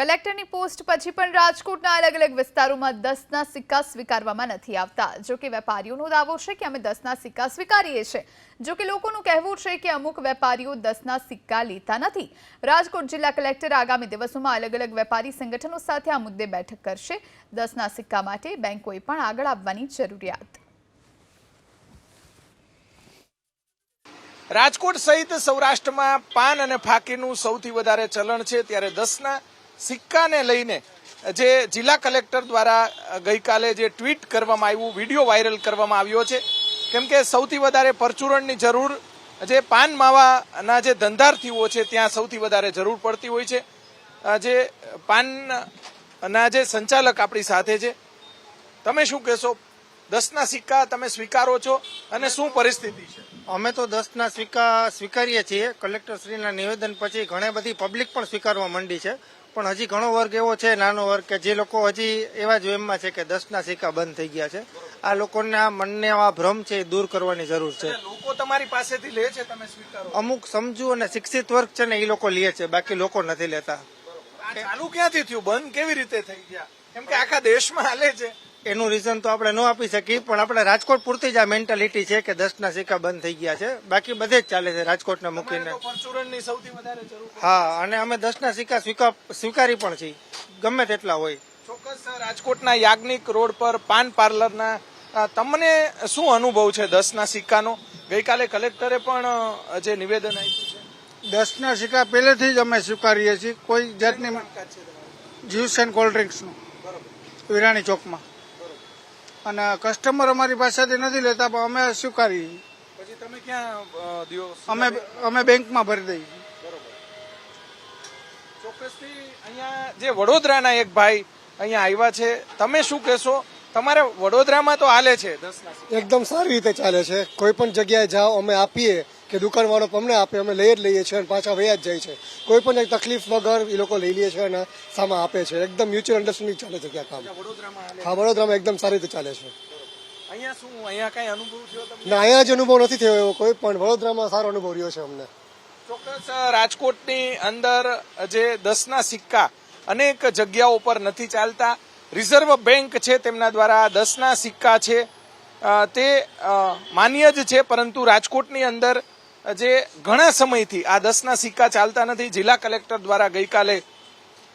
કલેક્ટરની post પછી પણ રાજકોટના અલગ અલગ વિસ્તારોમાં દસના સિક્કા સ્વીકારવામાં નથી આવતા. જો કે વેપારીઓનો દાવો છે કે અમે દસના સિક્કા સ્વીકારીએ છીએ. જો કે લોકોનું કહેવું છે કે અમુક વેપારીઓ દસના સિક્કા લેતા નથી. રાજકોટ જિલ્લા કલેક્ટર આગામી દિવસોમાં અલગ અલગ વેપારી સંગઠનો સાથે આ મુદ્દે બેઠક કરશે. દસના સિક્કા માટે બેંકોએ પણ આગળ આવવાની જરૂરિયાત. રાજકોટ સહિત સૌરાષ્ટ્રમાં પાન અને ફાકીનું સૌથી વધારે ચલણ છે. ત્યારે દસના સિક્કાને લઈને જે જિલ્લા કલેક્ટર દ્વારા ગઈકાલે જે ટ્વીટ કરવામાં આવ્યું, વીડિયો વાયરલ કરવામાં આવ્યો છે, કેમ કે સૌથી વધારે પરચુરણની જરૂર, જે પાન માવાના જે ધંધાર્થીઓ છે, ત્યાં સૌથી વધારે જરૂર પડતી હોય છે. જે પાનના જે સંચાલક આપણી સાથે છે. તમે શું કહેશો? દસના સિક્કા તમે સ્વીકારો છો અને શું પરિસ્થિતિ છે? અમે તો દસના સિક્કા સ્વીકારીએ છીએ. કલેક્ટરશ્રીના નિવેદન પછી ઘણી બધી પબ્લિક પણ સ્વીકારવા માંડી છે. પણ હજી ઘણો વર્ગ એવો છે નાનો વર્ગ કે જે લોકો હજી એવા જ વેમમાં છે કે દસના સિક્કા બંધ થઈ ગયા છે. આ લોકોના મનને આ ભ્રમ છે એ દૂર કરવાની જરૂર છે. લોકો તમારી પાસેથી લે છે તમે સ્વીકારો. અમુક સમજુ અને શિક્ષિત વર્ગ છે ને એ લોકો લે છે બાકી લોકો નથી લેતા. આ ચાલુ ક્યાંથી થયું? બંધ કેવી રીતે થઈ ગયા? કેમ કે આખા દેશમાં હાલે છે. એનું રીઝન તો આપણે ન આપી શકીએ પણ આપણે રાજકોટ પૂરતી જ આ મેન્ટાલિટી છે કે દસના સિક્કા બંધ થઈ ગયા છે. બાકી બધે જ ચાલે છે રાજકોટને મૂકીને. તો સૌથી વધારે જરૂર હા અને અમે દસના સિક્કા સ્વીકારી પણ છીએ. ગમે તેટલા હોય. ચોક્કસ રાજકોટના યાજ્ઞિક રોડ પર પાન પાર્લરના તમને શું અનુભવ છે દસના સિક્કાનો? ગઈકાલે કલેક્ટરે પણ જે નિવેદન આપ્યું છે. દસના સિક્કા પહેલેથી જ અમે સ્વીકારીએ છીએ. કોઈ જાતની જ્યુસ એન્ડ કોલ્ડ ડ્રિંક્સનું. વિરાણી ચોકમાં. અને કસ્ટમર અમારી પાસેથી નથી લેતા પણ અમે સ્વીકારી. પછી તમે ક્યાં અમે અમે બેંકમાં ભરી દઈએ. ચોક્કસથી અહીંયા જે વડોદરાના એક ભાઈ અહીંયા આવ્યા છે તમે શું કહેશો? તમારે વડોદરામાં તો હાલે છે. દસ એકદમ સારી રીતે ચાલે છે. કોઈ પણ જગ્યાએ જાઓ અમે આપીએ કે દુકાનવાળો અમને આપે અમે લઈ જ લઈએ છીએ અને પાછા વયા જ જાય છે. કોઈ પણ એક તકલીફ વગર એ લોકો લઈ લે છે અને સામે આપે છે. એકદમ મ્યુચ્યુઅલ અન્ડરસ્ટેન્ડિંગ ચાલે છે ત્યાં કામ. વડોદરામાં હા વડોદરામાં એકદમ સારી રીતે ચાલે છે. અહીંયા શું અહીંયા કઈ અનુભવ થયો તમને? ના અહીંયા જ અનુભવ નથી થયો એવો કોઈ પણ વડોદરામાં સારો અનુભવ રહ્યો છે અમને. ચોક્કસ રાજકોટની અંદર જે દસના સિક્કા અનેક જગ્યાઓ પર નથી ચાલતા. રિઝર્વ બેંક છે, તેમના દ્વારા દસના સિક્કા છે. તે માન્ય જ છે, પરંતુ રાજકોટની અંદર જે ઘણા સમયથી આ દસના સિક્કા ચાલતા નથી, જિલ્લા કલેક્ટર દ્વારા ગઈકાલે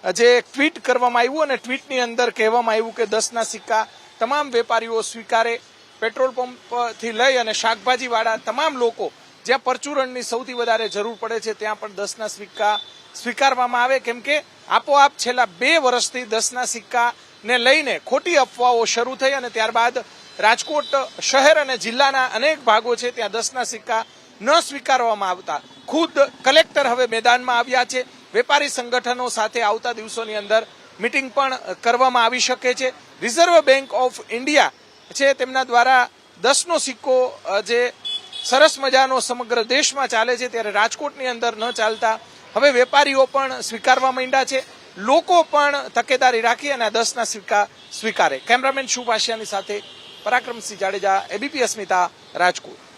જે ટ્વીટ કરવામાં આવ્યું અને ટ્વીટની અંદર કહેવામાં આવ્યું કે દસના સિક્કા તમામ વેપારીઓ સ્વીકારે, પેટ્રોલ પંપથી લઈ અને શાકભાજીવાળા તમામ લોકો જ્યાં પરચુરણની સૌથી વધારે જરૂર પડે છે, ત્યાં પણ દસના સિક્કા સ્વીકારવામાં આવે. કેમ કે આપોઆપ છેલ્લા બે વર્ષથી દસના સિક્કાને લઈને ખોટી અફવાઓ શરૂ થઈ અને ત્યારબાદ રાજકોટ શહેર અને જિલ્લાના અનેક ભાગો છે ત્યાં દસના સિક્કા ન સ્વીકારવામાં આવતા. ખુદ કલેક્ટર હવે મેદાનમાં આવ્યા છે. વેપારી સંગઠનો સાથે આવતા દિવસોની અંદર મિટિંગ પણ કરવામાં આવી શકે છે. રિઝર્વ બેંક ઓફ ઇન્ડિયા છે તેમના દ્વારા દસનો સિક્કો જે સરસ મજાનો સમગ્ર દેશમાં ચાલે છે, ત્યારે રાજકોટની અંદર ન ચાલતા. હવે વેપારીઓ પણ સ્વીકારવા માંડ્યા છે. લોકો પણ તકેદારી રાખી અને આ દસના સિક્કા સ્વીકારે. કેમેરામેન શુભાશિયાની સાથે પરાક્રમસિંહ જાડેજા, એબીપી અસ્મિતા, રાજકોટ.